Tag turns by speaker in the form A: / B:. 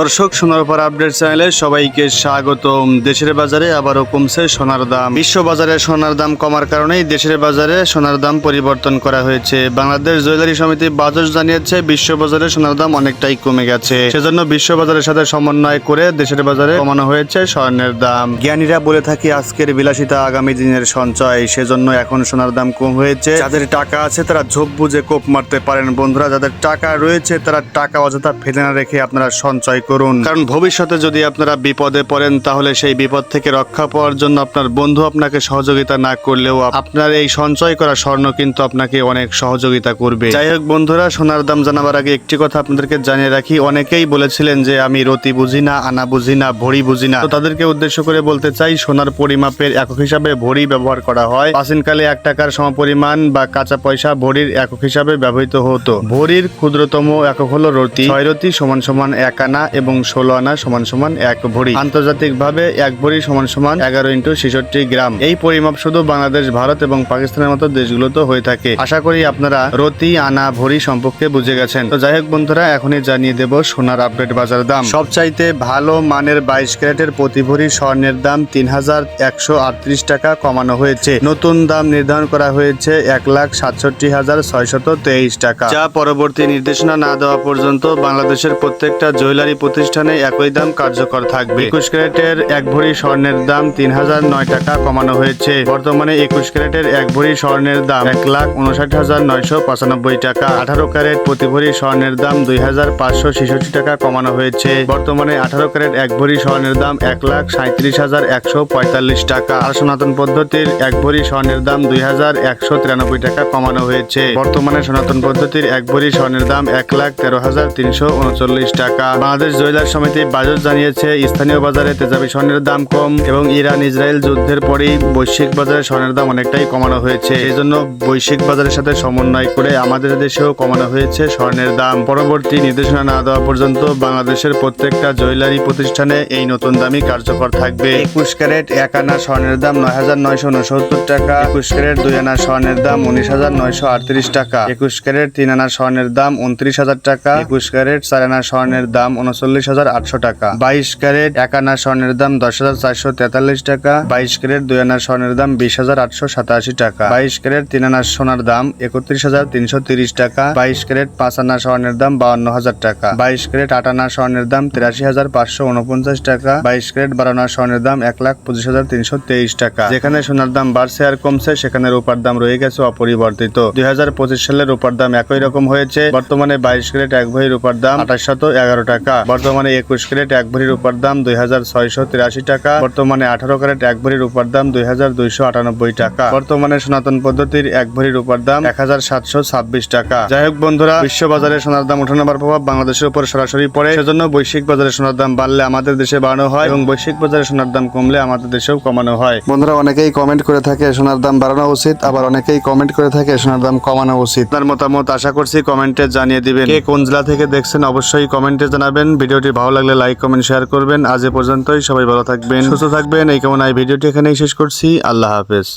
A: দর্শক সোনার উপর আপডেট চ্যানেলে সবাইকে স্বাগতম। দেশের বাজারে আবারও কমছে সোনার দাম। বিশ্ব বাজারে সোনার দাম কমার কারণেই দেশের বাজারে সোনার দাম পরিবর্তন করা হয়েছে। বাংলাদেশ জুয়েলারি সমিতি বাজার জানিয়েছে বিশ্ব বাজারে সোনার দাম অনেকটাই কমে গেছে। সেজন্য বিশ্ব বাজারের সাথে সমন্বয় করে দেশের বাজারে কমানো হয়েছে স্বর্ণের দাম। জ্ঞানীরা বলে থাকি, আজকের বিলাসিতা আগামী দিনের সঞ্চয়। সেজন্য এখন সোনার দাম কম হয়েছে। যাদের টাকা আছে, তারা ঝোপ বুঝে কোপ মারতে পারেন। বন্ধুরা, যাদের টাকা রয়েছে, তারা টাকা অযথা ফেলে না রেখে আপনারা সঞ্চয় করুন। কারণ ভবিষ্যতে যদি আপনারা বিপদে পড়েন, তাহলে সেই বিপদ থেকে রক্ষা পাওয়ার জন্য আপনার বন্ধু আপনাকে সহযোগিতা না করলেও আপনার এই সঞ্চয় করা স্বর্ণ কিন্তু আপনাকে অনেক সহযোগিতা করবে। যাই হোক বন্ধুরা, সোনার দাম জানাবার আগে একটি কথা আপনাদেরকে জানিয়ে রাখি। অনেকেই বলেছিলেন যে, আমি রতি বুঝি না, আনা বুঝি না, ভরি বুঝি না। তো তাদেরকে উদ্দেশ্য করে বলতে চাই, সোনার পরিমাপের একক হিসাবে ভরি ব্যবহার করা হয়। প্রাচীনকালে এক টাকার সমপরিমাণ বা কাঁচা পয়সা ভরির একক হিসাবে ব্যবহৃত হতো। ভরির ক্ষুদ্রতম একক হলো রতি। ছয় রতি সমান সমান এক আনা এবং ষোলো আনা সমান সমান এক ভরি। আন্তর্জাতিক ভাবে এক ভরি সমান সমান এগারো ইন্টু ছেষট্টি গ্রাম। এই পরিমাপ শুধু বাংলাদেশ, ভারত এবং পাকিস্তানের মতো দেশগুলোতে হয়ে থাকে। আশা করি আপনারা রতি আনা ভরি সম্পর্কে বুঝে গেছেন। তো যাই হোক বন্ধুরা, এখনই জানিয়ে দেব সোনার আপডেট বাজার দাম। সবচাইতে ভালো মানের বাইশ ক্যারেটের প্রতি ভরি স্বর্ণের দাম তিন হাজার একশো আটত্রিশ টাকা কমানো হয়েছে। নতুন দাম নির্ধারণ করা হয়েছে এক লাখ সাতষট্টি হাজার ছয়শত তেইশ টাকা। যা পরবর্তী নির্দেশনা না দেওয়া পর্যন্ত বাংলাদেশের প্রত্যেকটা জুয়েলারি প্রতিষ্ঠানে একই দাম কার্যকর থাকবে। একুশ ক্যারেটের এক ভরি স্বর্ণের দাম তিন হাজার নয় টাকা কমানো হয়েছে। বর্তমানে একুশ ক্যারেটের এক ভরি স্বর্ণের দাম এক লাখ উনষাট হাজার নয়শো পঁচানব্বই টাকা। আঠারো ক্যারেট প্রতি ভরি স্বর্ণের দাম দুই হাজার পাঁচশো ছেষট্টি টাকা কমানো হয়েছে। বর্তমানে আঠারো ক্যারেট এক ভরি স্বর্ণের দাম এক লাখ সাঁত্রিশ হাজার একশো পঁয়তাল্লিশ টাকা। আর সনাতন পদ্ধতির এক ভরি স্বর্ণের দাম দুই হাজার একশো তিরানব্বই টাকা কমানো হয়েছে। বর্তমানে সনাতন পদ্ধতির এক ভরি স্বর্ণের দাম এক লাখ তেরো হাজার তিনশো উনচল্লিশ টাকা। বাংলাদেশ জুয়েলার সমিতি বাজত জানিয়েছে, স্থানীয় বাজারে তেজাবি স্বর্ণের দাম কম এবং ইরান ইসরায়েল যুদ্ধের পরেই বৈশ্বিক বাজারে স্বর্ণের দাম অনেকটাই কমানো হয়েছে। এই জন্য বৈশ্বিক বাজারের সাথে সমন্বয় করে আমাদের দেশেও কমানো হয়েছে স্বর্ণের দাম। পরবর্তী নির্দেশনা না দেওয়া পর্যন্ত বাংলাদেশের প্রত্যেকটা জুয়েলারি প্রতিষ্ঠানে এই নতুন দামই কার্যকর থাকবে। একুশ ক্যারেট এক আনা স্বর্ণের দাম নয় হাজার নয়শো উনসত্তর টাকা। একুশ ক্যারেট দুই আনা স্বর্ণের দাম উনিশ হাজার নয়শো আটত্রিশ টাকা। একুশ ক্যারেট তিন আনা স্বর্ণের দাম উনত্রিশ হাজার টাকা। একুশ ক্যারেট চার আনা স্বর্ণের দাম উনচল্লিশ হাজার আটশো টাকা। বাইশ ক্যারেট এক আনা স্বর্ণের দাম দশ হাজার চারশো তেতাল্লিশ টাকা। বাইশ ক্যারেট দুই আনা স্বর্ণের দাম বিশ হাজার আটশো সাতাশি টাকা। বাইশ ক্যারেট তিন আনা সোনার দাম একত্রিশ হাজার তিনশো তিরিশ টাকা। বাইশ ক্যারেট পাঁচ আনা স্বর্ণের দাম বাউন্ন হাজার টাকা। বাইশ ক্যারেট আট আনা স্বর্ণের দাম তিরাশি হাজার পাঁচশো উনপঞ্চাশ টাকা। বাইশ ক্যারেট বারো আনা স্বর্ণের দাম এক লাখ পঁচিশ হাজার তিনশো তেইশ টাকা। যেখানে সোনার দাম বাড়ছে আর কমছে, সেখানে রূপার দাম রয়ে গেছে অপরিবর্তিত। দুই হাজার পঁচিশ সালে রূপার দাম একই রকম হয়েছে। বর্তমানে বাইশ ক্যারেট এক ভরি রূপার দাম আঠাশ শত এগারো টাকা। বর্তমানে একুশ ক্যারেট এক ভরি রূপার দাম দুই হাজার ছয়শো তিরাশি টাকা। বর্তমানে আঠারো ক্যারেট এক ভরি রূপার দাম দুই হাজার দুইশো আটানব্বই টাকা। বর্তমানে সনাতন পদ্ধতির এক ভরি রূপার দাম এক হাজার সাতশো ছাব্বিশ টাকা। যাই হোক বন্ধুরা বিশ্ব বাজারে সোনার দাম ওঠানোর প্রভাব বাংলাদেশের উপর সরাসরি পড়ে। সেজন্য বৈশ্বিক বাজারে সোনার দাম বাড়লে আমাদের দেশে বাড়ানো হয় এবং বৈশ্বিক বাজারে সোনার দাম কমলে আমাদের দেশেও কমানো হয়। বন্ধুরা অনেকেই কমেন্ট করে থাকে সোনার দাম বাড়ানো উচিত আবার অনেকেই কমেন্ট করে থাকে সোনার দাম কমানো উচিত। আপনার মতামত আশা করছি কমেন্টে জানিয়ে দিবেন। কে কোন জেলা থেকে দেখছেন অবশ্যই কমেন্টে জানাবেন। ভিডিওটি ভালো লাগলে লাইক কমেন্ট শেয়ার করবেন। আজ এ পর্যন্তই। সবাই ভালো থাকবেন। সুস্থ থাকবেন। এই কেমন এই ভিডিওটি এখানেই শেষ করছি। আল্লাহ হাফেজ।